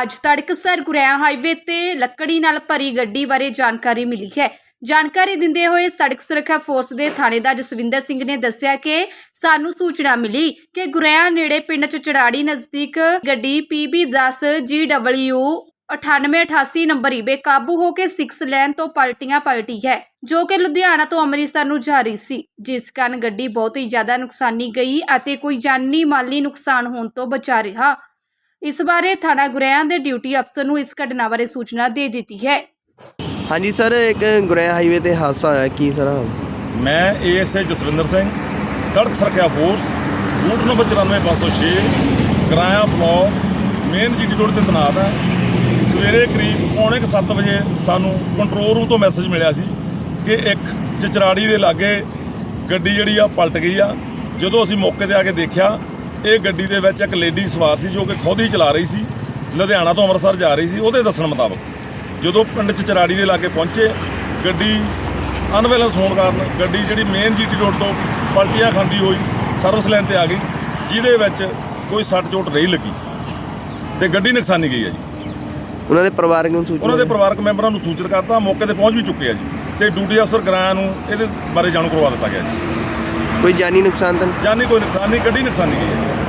ਅੱਜ ਤੜਕਸਰ ਗੁਰੇਆ ਹਾਈਵੇ ਤੇ ਲੱਕੜੀ ਨਾਲ ਭਰੀ ਗੱਡੀ ਬਾਰੇ ਜਾਣਕਾਰੀ ਮਿਲੀ ਹੈ। ਜਾਣਕਾਰੀ ਦਿੰਦੇ ਹੋਏ ਸੜਕ ਸੁਰੱਖਿਆ ਫੋਰਸ ਦੇ ਥਾਣੇਦਾਰ ਜਸਵਿੰਦਰ ਸਿੰਘ ਨੇ ਦੱਸਿਆ ਕਿ ਸਾਨੂੰ ਸੂਚਨਾ ਮਿਲੀ ਕਿ ਗੁਰੇਆ ਨੇੜੇ ਪਿੰਡ ਚਚੜਾੜੀ ਨਜ਼ਦੀਕ ਗੱਡੀ PB10 GW 9888 ਨੰਬਰ ਹੀ ਬੇਕਾਬੂ ਹੋ ਕੇ 6 ਲੈਨ ਤੋਂ ਪਲਟੀਆਂ ਪਲਟੀ ਹੈ, ਜੋ ਕਿ ਲੁਧਿਆਣਾ ਤੋਂ ਅੰਮ੍ਰਿਤਸਰ ਨੂੰ ਜਾ ਰਹੀ ਸੀ, ਜਿਸ ਕਾਰਨ ਗੱਡੀ ਬਹੁਤ ਹੀ ਜ਼ਿਆਦਾ ਨੁਕਸਾਨੀ ਗਈ ਅਤੇ ਕੋਈ ਜਾਨੀ ਮਾਲੀ ਨੁਕਸਾਨ ਹੋਣ ਤੋਂ ਬਚਾ ਰਿਹਾ। ਇਸ ਬਾਰੇ ਥਾਣਾ ਗੁਰੇਆਂ ਦੇ ਡਿਊਟੀ ਅਫਸਰ ਨੂੰ ਇਸ ਘਟਨਾ ਬਾਰੇ ਸੂਚਨਾ ਦੇ ਦਿੱਤੀ ਹੈ। ਹਾਂਜੀ ਸਰ ਇੱਕ ਗੁਰੇਆ ਹਾਈਵੇ ਤੇ ਹਾਦਸਾ ਹੋਇਆ। ਕੀ ਸਰ? ਮੈਂ ਏਐਸਏ ਜਸਵਿੰਦਰ ਸਿੰਘ ਸੜਕ ਸੁਰੱਖਿਆ ਫੋਰਸ ਰੂਟ ਨੰਬਰ 94506 ਕਿਰਾਇਆ ਫਲੋਰ ਮੇਨ ਜੀਟੀ ਰੋਡ ਤੇ ਤੈਨਾਤ ਹੈ। ਸਵੇਰੇ ਕਰੀਬ ਪੌਣੇ 7 ਵਜੇ ਸਾਨੂੰ ਕੰਟਰੋਲ ਰੂਮ ਤੋਂ ਮੈਸੇਜ ਮਿਲਿਆ ਸੀ ਕਿ ਇੱਕ ਚਚਰਾੜੀ ਦੇ ਲਾਗੇ ਗੱਡੀ ਜਿਹੜੀ ਆ ਪਲਟ ਗਈ ਆ। ਜਦੋਂ ਅਸੀਂ ਮੌਕੇ ਤੇ ਆ ਕੇ ਦੇਖਿਆ ਇਹ ਗੱਡੀ ਦੇ ਵਿੱਚ ਇੱਕ ਲੇਡੀ ਸਵਾਰ ਸੀ ਜੋ ਕਿ ਖੁਦ ਹੀ ਚਲਾ ਰਹੀ ਸੀ ਲੁਧਿਆਣਾ ਤੋਂ ਅੰਮ੍ਰਿਤਸਰ ਜਾ ਰਹੀ ਸੀ ਉਹਦੇ ਦੱਸਣ ਮੁਤਾਬਕ। ਜਦੋਂ ਪਿੰਡ ਚਚਰਾੜੀ ਦੇ ਲਾਗੇ ਪਹੁੰਚੇ ਗੱਡੀ ਅਨਬੈਲੈਂਸ ਹੋਣ ਕਾਰਨ ਗੱਡੀ ਜਿਹੜੀ ਮੇਨ ਜੀਟੀ ਰੋਡ ਤੋਂ ਪਲਟੀਆਂ ਖਾਂਦੀ ਹੋਈ ਸਰਵਿਸ ਲਾਈਨ ਤੇ ਆ ਗਈ ਜਿਹਦੇ ਵਿੱਚ ਕੋਈ ਸੱਟ ਚੋਟ ਨਹੀਂ ਲੱਗੀ। ਤੇ ਗੱਡੀ ਨੁਕਸਾਨੀ ਗਈ ਹੈ ਜੀ। ਉਹਨਾਂ ਦੇ ਪਰਿਵਾਰਕ ਨੂੰ ਸੂਚਨਾ ਉਹਨਾਂ ਦੇ ਪਰਿਵਾਰਕ ਮੈਂਬਰਾਂ ਨੂੰ ਸੂਚਿਤ ਕਰਤਾ ਮੌਕੇ ਤੇ ਪਹੁੰਚ ਵੀ ਚੁੱਕੇ ਆ ਜੀ। ਤੇ ਡਿਊਟੀ ਅਫਸਰ ਗਰਾਂ ਨੂੰ ਇਹਦੇ ਬਾਰੇ ਜਾਣੂ ਕਰਵਾ ਦਿੱਤਾ ਗਿਆ ਜੀ। ਕੋਈ ਜਾਨੀ ਨੁਕਸਾਨ ਤਾਂ ਨਹੀਂ? ਜਾਨੀ ਕੋਈ ਨੁਕਸਾਨ ਨਹੀਂ ਗੱਡੀ ਨੁਕਸਾਨੀ ਗਈ ਹੈ